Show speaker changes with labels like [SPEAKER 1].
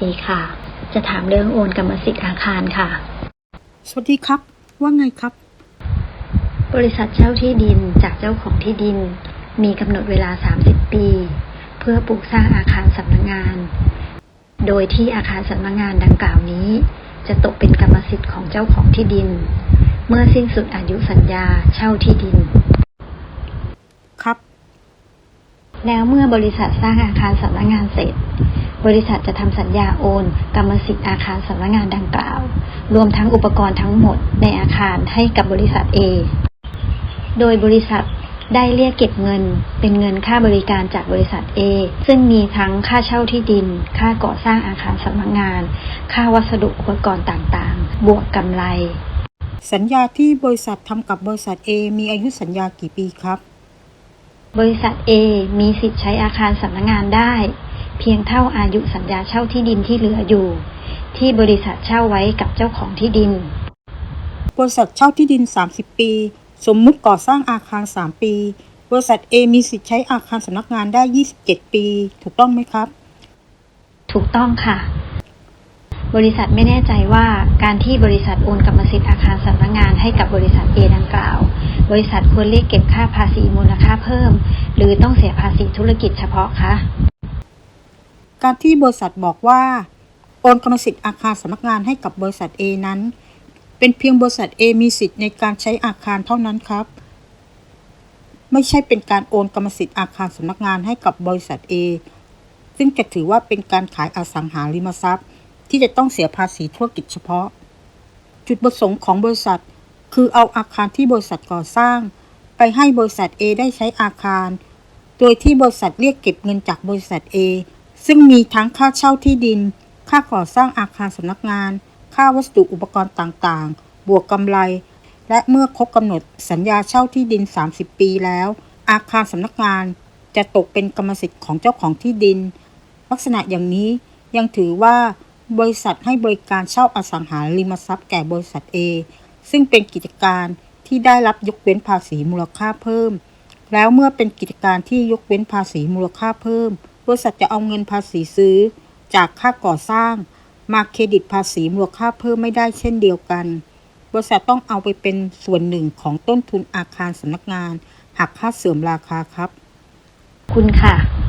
[SPEAKER 1] วัสดีค่ะ จะถามเรื่องโอนกรรมสิทธิ์อาคารค่ะ
[SPEAKER 2] สวัสดีครับ ว่าไงครับ
[SPEAKER 1] บริษัทเช่าที่ดินจากเจ้าของที่ดิน มีกำหนดเวลา 30 ปี เพื่อปลูกสร้างอาคารสำนักงาน โดยที่อาคารสำนักงานดังกล่าวนี้ จะตกเป็นกรรมสิทธิ์ของเจ้าของที่ดิน เมื่อสิ้นสุดอายุสัญญาเช่าที่ดิน
[SPEAKER 2] ครับ
[SPEAKER 1] แล้วเมื่อบริษัทสร้างอาคารสำนักงานเสร็จ บริษัทจะทำสัญญาโอน กรรมสิทธิ์อาคารสำนักงานดังกล่าว รวมทั้งอุปกรณ์ทั้งหมดในอาคารให้กับบริษัท A โดยบริษัทได้เรียกเก็บเงิน เป็นเงินค่าบริการจากบริษัท A ซึ่งมีทั้งค่าเช่าที่ดิน ค่าก่อสร้างอาคารสำนักงาน ค่าวัสดุอุปกรณ์ต่างๆ บวกกำไร
[SPEAKER 2] สัญญาที่บริษัททำกับบริษัท A มีอายุสัญญากี่ปีครับ
[SPEAKER 1] บริษัท A มีสิทธิ์ใช้อาคารสำนักงานได้ เพียงเท่าอายุสัญญาเช่าที่ดินที่เหลืออยู่ ที่บริษัทเช่าไว้กับเจ้าของที่ดิน
[SPEAKER 2] บริษัทเช่าที่ดิน 30 ปี สมมุติก่อสร้างอาคาร 3 ปี บริษัท A มีสิทธิ์ใช้อาคารสำนักงานได้ 27 ปี ถูกต้องไหมครับ
[SPEAKER 1] ถูกต้องค่ะ บริษัทไม่แน่ใจว่าการที่บริษัทโอนกรรมสิทธิ์อาคารสำนักงานให้กับบริษัท A ดังกล่าว บริษัทควรเรียกเก็บค่าภาษีมูลค่าเพิ่ม หรือต้องเสียภาษีธุรกิจเฉพาะคะ
[SPEAKER 2] การที่บริษัทบอกว่าโอนกรรมสิทธิ์อาคารสำนักงานให้กับบริษัท A นั้น เป็นเพียงบริษัท A มีสิทธิ์ในการใช้อาคารเท่านั้นครับ ไม่ใช่เป็นการโอนกรรมสิทธิ์อาคารสำนักงานให้กับบริษัท A ซึ่งจะถือว่าเป็นการขายอสังหาริมทรัพย์ ที่จะต้องเสียภาษีธุรกิจเฉพาะ จุดประสงค์ของบริษัท คือเอาอาคารที่บริษัทก่อสร้าง ไปให้บริษัท A ได้ใช้อาคาร โดยที่บริษัทเรียกเก็บเงินจากบริษัท A ซึ่งมีทั้งค่าเช่าที่ดิน ค่าก่อสร้างอาคารสำนักงาน ค่าวัสดุอุปกรณ์ต่างๆ บวกกำไร และเมื่อครบกำหนดสัญญาเช่าที่ดิน 30 ปีแล้ว อาคารสำนักงานจะตกเป็นกรรมสิทธิ์ของเจ้าของที่ดิน ลักษณะอย่างนี้ยังถือว่าบริษัทให้บริการเช่าอสังหาริมทรัพย์แก่บริษัท A ซึ่งเป็นกิจการที่ได้รับยกเว้นภาษีมูลค่าเพิ่ม แล้วเมื่อเป็นกิจการที่ยกเว้นภาษีมูลค่าเพิ่ม บริษัทจะเอาเงินภาษีซื้อ จากค่าก่อสร้าง มาเครดิตภาษีมูลค่าเพิ่มไม่ได้เช่นเดียวกัน บริษัทต้องเอาไปเป็นส่วนหนึ่งของต้นทุนอาคารสำนักงาน หักค่าเสื่อมราคาครับ
[SPEAKER 1] คุณค่ะ